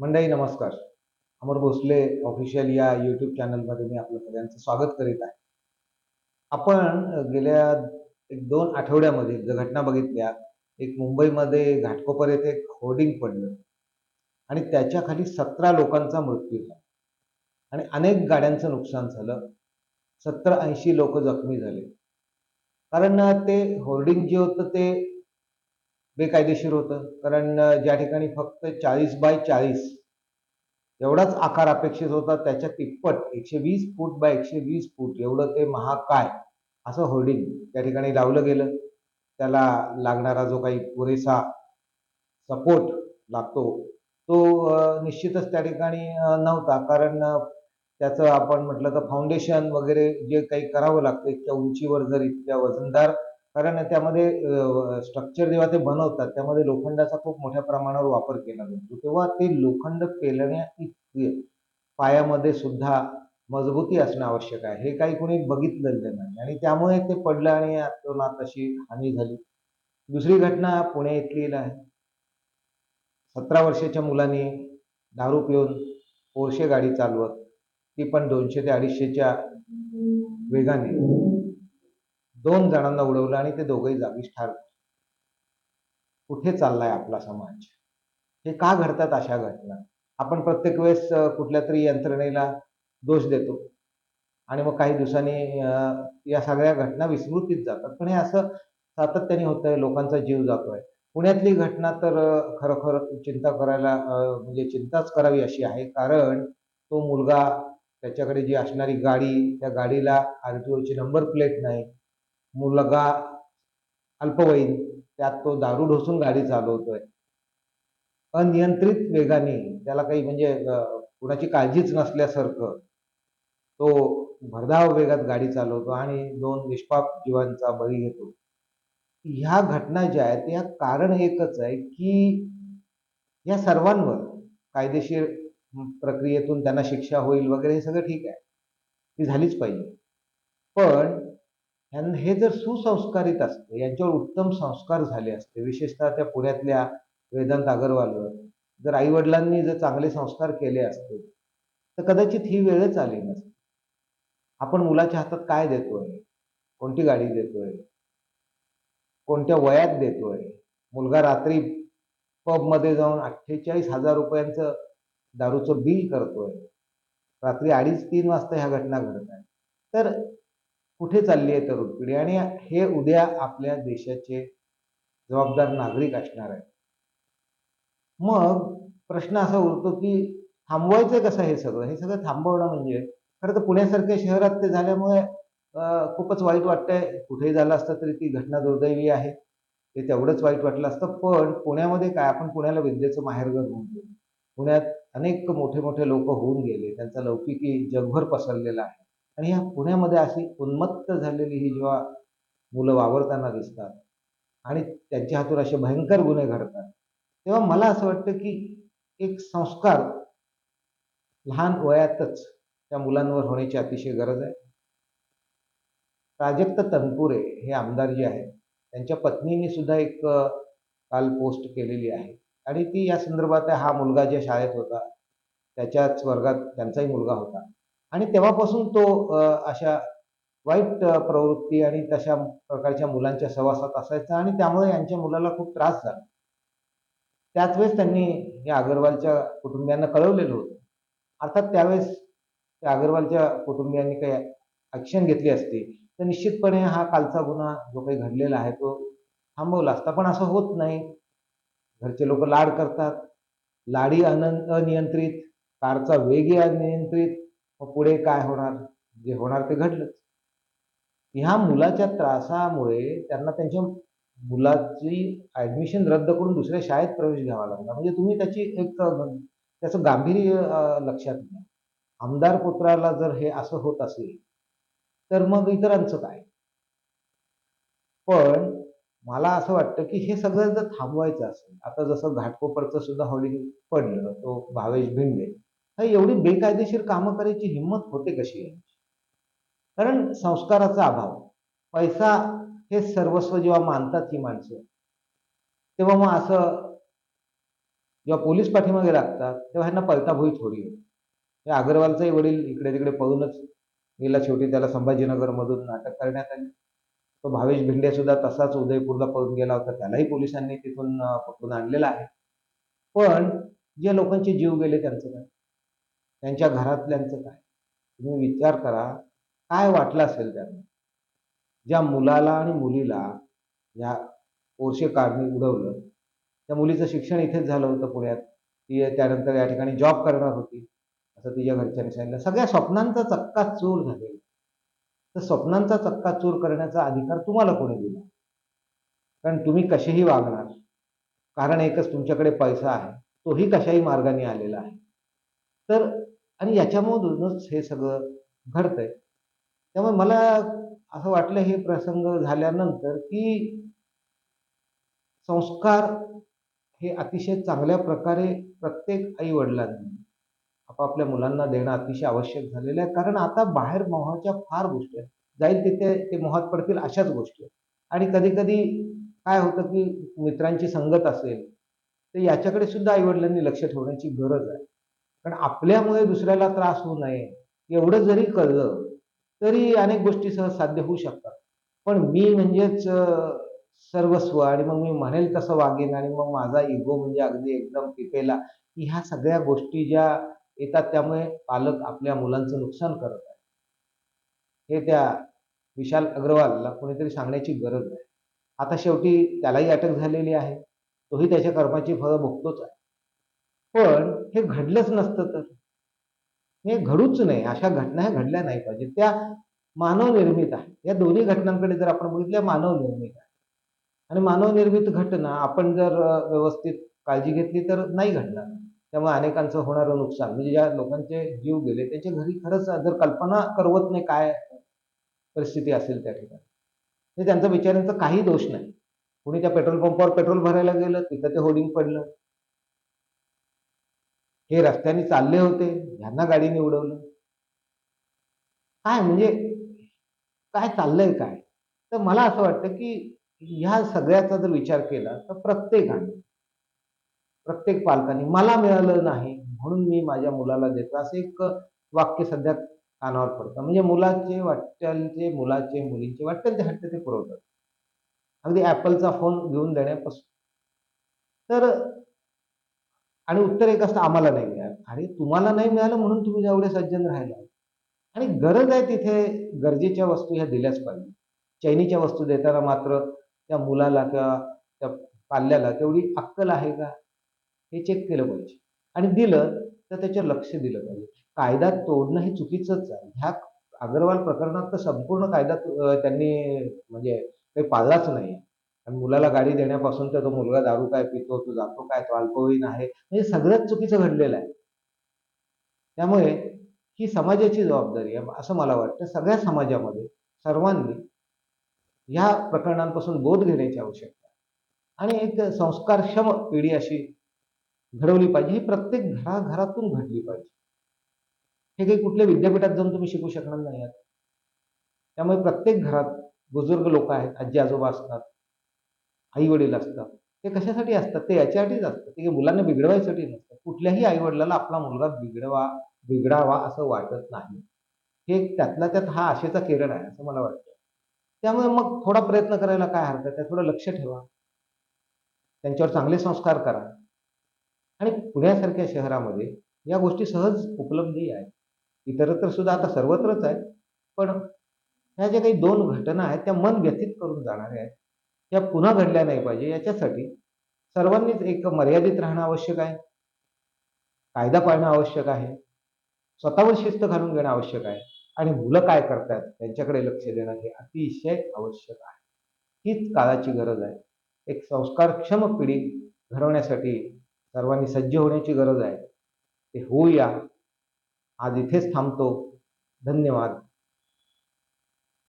मंडई नमस्कार. अमर भोसले ऑफिशियल या यूट्यूब चॅनलमध्ये मी आपलं सगळ्यांचं स्वागत करीत आहे. आपण गेल्या एक दोन आठवड्यामध्ये ज्या घटना बघितल्या एक मुंबईमध्ये घाटकोपर येथे एक होर्डिंग पडलं आणि त्याच्याखाली सतरा लोकांचा मृत्यू झाला आणि अनेक गाड्यांचं नुकसान झालं. सत्तर ऐंशी लोक जखमी झाले. कारण ते होर्डिंग जे होतं ते बेकायदेशीर होतं. कारण ज्या ठिकाणी फक्त चाळीस बाय चाळीस एवढाच आकार अपेक्षित होता त्याच्या तिप्पट एकशे वीस फूट बाय एकशे वीस फूट एवढं ते महाकाय असं होर्डिंग त्या ठिकाणी लावलं गेलं. त्याला लागणारा जो काही पुरेसा सपोर्ट लागतो तो निश्चितच त्या ठिकाणी नव्हता. कारण त्याचं आपण म्हटलं तर फाउंडेशन वगैरे जे काही करावं लागतं इतक्या उंचीवर जर इतक्या वजनदार कारण त्यामध्ये स्ट्रक्चर जेव्हा ते बनवतात त्यामध्ये लोखंडाचा खूप मोठ्या प्रमाणावर वापर केला जातो. तेव्हा ते लोखंड पेलण्या इतके पायामध्ये सुद्धा मजबूती असणं आवश्यक आहे. हे काही कोणी बघितलेलं नाही. आणि त्यामुळे ते पडलं आणि आतोनात अशी हानी झाली. दुसरी घटना पुणे येथील आहे. सतरा वर्षाच्या मुलाने दारू पिऊन पोरशे गाडी चालवत ती पण दोनशे ते अडीचशेच्या वेगाने. दोन जणांना उडवलं आणि ते दोघंही जागीच ठार कुठे चाललाय आपला समाज? हे का घडतात अशा घटना? आपण प्रत्येक वेळेस कुठल्या तरी यंत्रणेला दोष देतो. आणि मग काही दिवसांनी या सगळ्या घटना विस्मृतीत जातात. पण हे असं सातत्याने होत आहे लोकांचा जीव जातोय. पुण्यातली घटना तर खरोखर चिंता करायला म्हणजे चिंताच करावी अशी आहे. कारण तो मुलगा त्याच्याकडे जी असणारी गाडी त्या गाडीला आर टी ओची नंबर प्लेट नाही. मुलगा अल्पवयीन त्यात तो दारू ढोसून गाडी चालवतोय. अनियंत्रित वेगाने त्याला काही म्हणजे कुणाची काळजीच नसल्यासारखं तो भरधाव वेगात गाडी चालवतो आणि दोन निष्पाप जीवांचा बळी घेतो. ह्या घटना ज्या आहेत या कारण एकच आहे की या सर्वांवर कायदेशीर प्रक्रियेतून त्यांना शिक्षा होईल वगैरे हे सगळं ठीक आहे. ती झालीच पाहिजे. पण हे जर सुसंस्कारित असते यांच्यावर उत्तम संस्कार झाले असते विशेषतः त्या पुण्यातल्या वेदांत अगरवालवर जर आईवडिलांनी जर चांगले संस्कार केले असते तर कदाचित ही वेळच आली नसते. आपण मुलाच्या हातात काय देतोय? कोणती गाडी देतोय? कोणत्या वयात देतोय? मुलगा रात्री पबमध्ये जाऊन अठ्ठेचाळीस हजार रुपयांचं दारूचं बिल करतोय. रात्री अडीच तीन वाजता ह्या घटना घडत आहेत. तर कुठे चालली आहे तरुण पिढी? आणि हे उद्या आपल्या देशाचे जबाबदार नागरिक असणार आहेत. मग प्रश्न असा उरतो की थांबवायचं कसं हे सगळं? हे सगळं थांबवणं म्हणजे खरं तर पुण्यासारख्या शहरात ते झाल्यामुळे खूपच वाईट वाटतंय. कुठेही झालं असतं तरी ती घटना दुर्दैवी आहे. ते तेवढंच वाईट वाटलं असतं. पण पुण्यामध्ये काय? आपण पुण्याला विद्येचं माहेरघर होऊन गेलो पुण्यात अनेक मोठे मोठे लोक होऊन गेले. त्यांचा लौकिकी जगभर पसरलेला आहे. आणि ह्या पुण्यामध्ये अशी उन्मत्त झालेली ही जेव्हा मुलं वावरताना दिसतात आणि त्यांच्या हातून असे भयंकर गुन्हे घडतात तेव्हा मला असं वाटतं की एक संस्कार लहान वयातच त्या मुलांवर होण्याची अतिशय गरज आहे. प्राजक्त तनपुरे हे आमदार जे आहेत त्यांच्या पत्नीने सुद्धा एक काल पोस्ट केलेली आहे. आणि ती या संदर्भात हा मुलगा ज्या शाळेत होता त्याच्याच वर्गात त्यांचाही मुलगा होता. आणि तेव्हापासून तो अशा वाईट प्रवृत्ती आणि तशा प्रकारच्या मुलांच्या सहवासात असायचा आणि त्यामुळे यांच्या मुलाला खूप त्रास झाला. त्याच वेळेस त्यांनी या अगरवालच्या कुटुंबियांना कळवलेलं होतं. अर्थात त्यावेळेस त्या अगरवालच्या कुटुंबियांनी काही ॲक्शन घेतली असती तर निश्चितपणे हा कालचा गुन्हा जो काही घडलेला आहे तो थांबवला असता पण असं होत नाही. घरचे लोक लाड करतात. लाडी अनन अनियंत्रित कारचा वेगी अनियंत्रित. मग पुढे काय होणार? जे होणार ते घडलंच. ह्या मुलाच्या त्रासामुळे त्यांना त्यांच्या मुलाची ऍडमिशन रद्द करून दुसऱ्या शाळेत प्रवेश घ्यावा लागला. म्हणजे तुम्ही त्याची एक त्याचं गांभीर्य लक्षात घ्या. आमदार पुत्राला जर हे असं होत असेल तर मग इतरांचं काय? पण मला असं वाटतं की हे सगळं जर थांबवायचं असेल आता जसं घाटकोपरचं सुद्धा हॉलिंग पडलं तो भावेश भिंडे एवढी बेकायदेशीर कामं करायची हिंमत होते कशी? आहे कारण संस्काराचा अभाव. पैसा हे सर्वस्व जेव्हा मानतात ही माणसं तेव्हा मग असं जेव्हा पोलीस पाठीमागे लागतात तेव्हा ह्यांना पळताभुई थोडी होती. हे अग्रवालचाही वडील इकडे तिकडे पळूनच गेला शेवटी त्याला संभाजीनगरमधून अटक करण्यात आली. तो भावेश भिंडे सुद्धा तसाच उदयपूरला पळून गेला होता. त्यालाही पोलिसांनी तिथून पकडून आणलेला आहे. पण ज्या लोकांचे जीव गेले त्यांचं काय? त्यांच्या घरातल्यांचं काय? तुम्ही विचार करा काय वाटलं असेल त्यांना? ज्या मुलाला आणि मुलीला या पोरशे कारने उडवलं त्या मुलीचं शिक्षण इथेच झालं होतं पुण्यात. ती त्यानंतर या ठिकाणी जॉब करणार होती. असं तिच्या घरच्यांनी सांगितलं. सगळ्या स्वप्नांचा चक्का चूर झालेला. तर स्वप्नांचा चक्का चूर करण्याचा अधिकार तुम्हाला कोणी दिला? कारण तुम्ही कसेही वागणार. कारण एकच तुमच्याकडे पैसा आहे तोही कशाही मार्गाने आलेला आहे. तर आणि याच्यामधूनच हे सगळं घडतंय. त्यामुळे मला असं वाटलं हे प्रसंग झाल्यानंतर की संस्कार हे अतिशय चांगल्या प्रकारे प्रत्येक आई वडिलांनी आपापल्या मुलांना देणं अतिशय आवश्यक झालेलं आहे. कारण आता बाहेर मोहाच्या फार गोष्टी आहेत. जाईल तिथे ते मोहात पडतील अशाच गोष्टी आहेत. आणि कधी कधी काय होतं की मित्रांची संगत असेल तर याच्याकडे सुद्धा आईवडिलांनी लक्ष ठेवण्याची गरज आहे. कारण आपल्यामुळे दुसऱ्याला त्रास होऊ नये एवढं जरी कळलं तरी अनेक गोष्टी सहज साध्य होऊ शकतात. पण मी म्हणजेच सर्वस्व आणि मग मी म्हणेल तसं वागेन आणि मग माझा इगो म्हणजे अगदी एकदम पिपेला की ह्या सगळ्या गोष्टी ज्या येतात त्यामुळे पालक आपल्या मुलांचं नुकसान करत आहे हे त्या विशाल अग्रवालला कोणीतरी सांगण्याची गरज आहे. आता शेवटी त्यालाही अटक झालेली आहे. तोही त्याच्या कर्माची फळं भोगतोच आहे. पण हे घडलंच नसतं तर. हे घडूच नाही. अशा घटना ह्या घडल्या नाही पाहिजे. त्या मानवनिर्मित आहे या दोन्ही घटनांकडे जर आपण बघितल्या मानवनिर्मित आहे. आणि मानवनिर्मित घटना आपण जर व्यवस्थित काळजी घेतली तर नाही घडणार. त्यामुळे अनेकांचं होणारं नुकसान म्हणजे ज्या लोकांचे जीव गेले त्यांच्या घरी खरंच जर कल्पना करवत नाही काय परिस्थिती असेल त्या ठिकाणी हे त्यांचा बिचाऱ्यांचा काही दोष नाही. कुणी त्या पेट्रोल पंपावर पेट्रोल भरायला गेलं तिथं ते होर्डिंग पडलं. हे रस्त्याने चालले होते ह्यांना गाडीने उडवलं काय म्हणजे काय चाललंय काय? तर मला असं वाटतं की ह्या सगळ्याचा जर विचार केला तर प्रत्येकाने प्रत्येक पालकांनी मला मिळालं नाही म्हणून मी माझ्या मुलाला देतो. असं एक वाक्य सध्या कानावर पडतं. म्हणजे मुलाचे वाट्यालचे मुलाचे मुलींचे वाटेल ते हट्ट ते पुरवतात. अगदी ऍपलचा फोन घेऊन देण्यापासून. तर आणि उत्तर एक असतं आम्हाला नाही मिळालं. अरे तुम्हाला नाही मिळालं म्हणून तुम्ही एवढे सज्जन राहिला. आणि गरज आहे तिथे गरजेच्या वस्तू ह्या दिल्याच पाहिजे. चैनीच्या वस्तू देताना मात्र त्या मुलाला किंवा त्या पाल्याला तेवढी अक्कल आहे का? हे चेक केलं पाहिजे. आणि दिलं तर त्याच्यावर लक्ष दिलं पाहिजे. कायदा तोडणं हे चुकीचंच आहे. ह्या अग्रवाल प्रकरणात तर संपूर्ण कायदा त्यांनी म्हणजे काही पाळलाच नाही आणि मुलाला गाडी देण्यापासून तर तो मुलगा दारू काय पितो तो जातो काय तो अल्पवयीन आहे म्हणजे सगळंच चुकीचं घडलेलं आहे. त्यामुळे ही समाजाची जबाबदारी आहे असं मला वाटतं. सगळ्या समाजामध्ये सर्वांनी ह्या प्रकरणांपासून बोध घेण्याची आवश्यकता आणि एक संस्कारक्षम पिढी अशी घडवली पाहिजे ही प्रत्येक घराघरातून घडली पाहिजे. हे काही कुठल्या विद्यापीठात जाऊन तुम्ही शिकू शकणार नाही आहात त्यामुळे प्रत्येक घरात बुजुर्ग लोक आहेत आजी आजोबा असतात आई वडील असतात. ते कशासाठी असतात? ते याच्यासाठीच असतात. ते मुलांना बिघडवायसाठी नसतं कुठल्याही आईवडिलाला आपला मुलगा बिघडवा बिघडावा असं वाटत नाही. हे त्यातला त्यात हा आशेचा किरण आहे असं मला वाटतं. त्यामुळे मग थोडा प्रयत्न करायला काय हरकत आहे? थोडं लक्ष ठेवा. त्यांच्यावर चांगले संस्कार करा. आणि पुण्यासारख्या शहरामध्ये या गोष्टी सहज उपलब्धही आहेत. इतरत्र सुद्धा आता सर्वत्रच आहेत. पण ह्या ज्या काही दोन घटना आहेत त्या मन व्यथित करून जाणाऱ्या आहेत. या पुन्हा घडल्या नाही पाहिजे. याच्यासाठी सर्वांनीच एक मर्यादित राहणं आवश्यक आहे. कायदा पाळणं आवश्यक आहे. स्वतःवर शिस्त घालून घेणं आवश्यक आहे. आणि मुलं काय करतात त्यांच्याकडे लक्ष देणं हे अतिशय आवश्यक आहे. हीच काळाची गरज आहे. एक संस्कारक्षम पिढी घडवण्यासाठी सर्वांनी सज्ज होण्याची गरज आहे. ते होऊया. आज इथेच थांबतो. धन्यवाद.